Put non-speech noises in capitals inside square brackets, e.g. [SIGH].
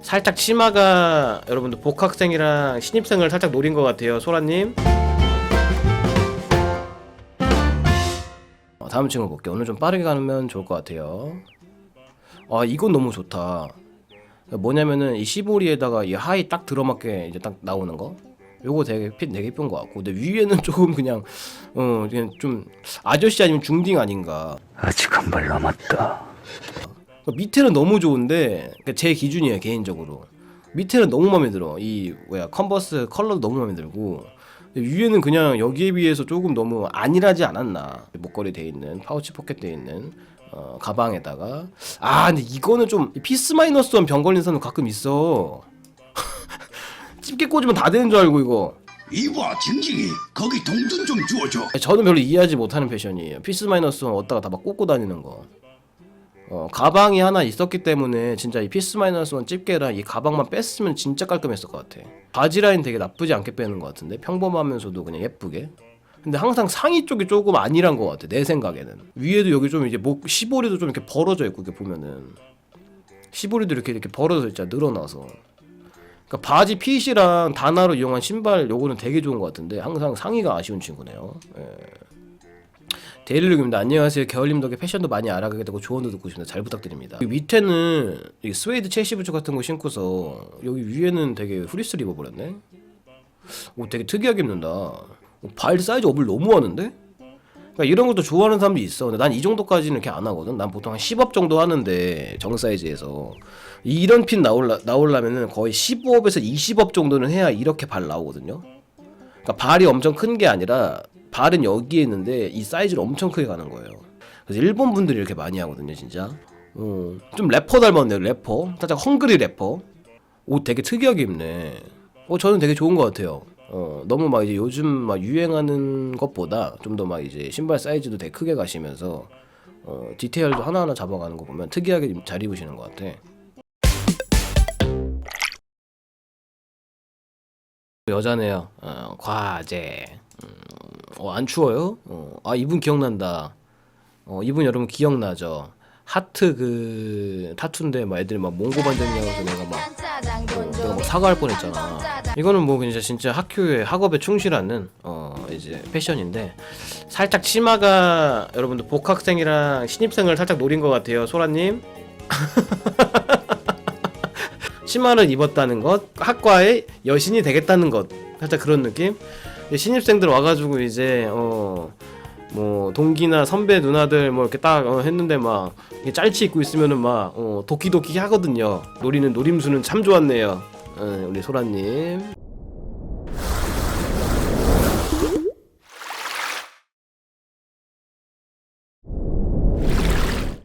살짝 치마가 여러분들 복학생이랑 신입생을 살짝 노린 것 같아요. 소라님. 어, 다음 친구 볼게요. 오늘 좀 빠르게 가면 좋을 것 같아요. 아 이건 너무 좋다. 뭐냐면은 이 시보리에다가 이 하이 딱 들어맞게 이제 딱 나오는 거? 요거 되게 핏 되게 예쁜 것 같고. 근데 위에는 [LAUGHS] 조금 그냥 어 그냥 좀 아저씨 아니면 중딩 아닌가. 아직 한 발 남았다. 그 밑에는 너무 좋은데 그제 기준이에요 개인적으로. 밑에는 너무 마음에 들어. 이 뭐야 컨버스 컬러도 너무 마음에 들고. 위에는 그냥 여기에 비해서 조금 너무 안일하지 않았나. 목걸이 돼 있는 파우치 포켓 돼 있는 어, 가방에다가. 아 근데 이거는 좀 피스 마이너스 원병 걸린 사람 가끔 있어. [LAUGHS] 집게 꽂으면 다 되는 줄 알고 이거. 이봐 징징이. 거기 동전 좀 주워줘. 저는 별로 이해하지 못하는 패션이에요. 피스 마이너스 원 얻다가 다 막 꽂고 다니는 거. 어, 가방이 하나 있었기 때문에 진짜 이 피스 마이너스 원 집게랑 이 가방만 뺐으면 진짜 깔끔했을 것 같아. 바지 라인 되게 나쁘지 않게 빼는 것 같은데 평범하면서도 그냥 예쁘게. 근데 항상 상의 쪽이 조금 안일한 것 같아 내 생각에는. 위에도 여기 좀 이제 목 시보리도 좀 이렇게 벌어져 있고 이렇게 보면은 시보리도 이렇게 이렇게 벌어져 있잖아 늘어나서. 그러니까 바지 핏이랑 단화로 이용한 신발 요거는 되게 좋은 것 같은데 항상 상의가 아쉬운 친구네요. 예. 데일리룩입니다. 안녕하세요. 겨울님 덕에 패션도 많이 알아가게 되고 조언도 듣고 싶습니다. 잘 부탁드립니다. 여기 밑에는 이 스웨이드 첼시 부츠 같은 거 신고서 여기 위에는 되게 후리스를 입어버렸네. 오 되게 특이하게 입는다. 오, 발 사이즈 업을 너무 하는데? 그러니까 이런 것도 좋아하는 사람도 있어. 근데 난 이 정도까지는 이렇게 안 하거든. 난 보통 한 10업 정도 하는데 정 사이즈에서 이런 핀 나올라 나오려면은 거의 15업에서 20업 정도는 해야 이렇게 발 나오거든요. 그러니까 발이 엄청 큰 게 아니라 발은 여기에 있는데 이 사이즈를 엄청 크게 가는 거예요. 그래서 일본 분들이 이렇게 많이 하거든요, 진짜. 어, 좀 래퍼 닮았네요, 래퍼. 살짝 헝그리 래퍼. 옷 되게 특이하게 입네. 어, 저는 되게 좋은 것 같아요. 어, 너무 막 이제 요즘 막 유행하는 것보다 좀 더 막 이제 신발 사이즈도 되게 크게 가시면서 어, 디테일도 하나하나 잡아가는 거 보면 특이하게 잘 입으시는 것 같아. 여자네요. 어, 과제. 음, 어, 안 추워요? 어, 아 이분 기억난다. 어, 이분 여러분 기억나죠? 하트 그 타투인데 막 애들이 막 몽고 반장이라서 내가 막 어, 사과할 뻔했잖아. 이거는 뭐 진짜 진짜 학교에 학업에 충실하는 어 이제 패션인데 살짝 치마가 여러분들 복학생이랑 신입생을 살짝 노린 것 같아요, 소라님. [LAUGHS] 치마를 입었다는 것, 학과의 여신이 되겠다는 것, 살짝 그런 느낌. 근데 신입생들 와가지고 이제 어. 뭐 동기나 선배 누나들 뭐 이렇게 딱 어, 했는데 막 짤치 입고 있으면은 막 어, 도끼도끼 하거든요. 노리는 노림수는 참 좋았네요. 어, 우리 소라님.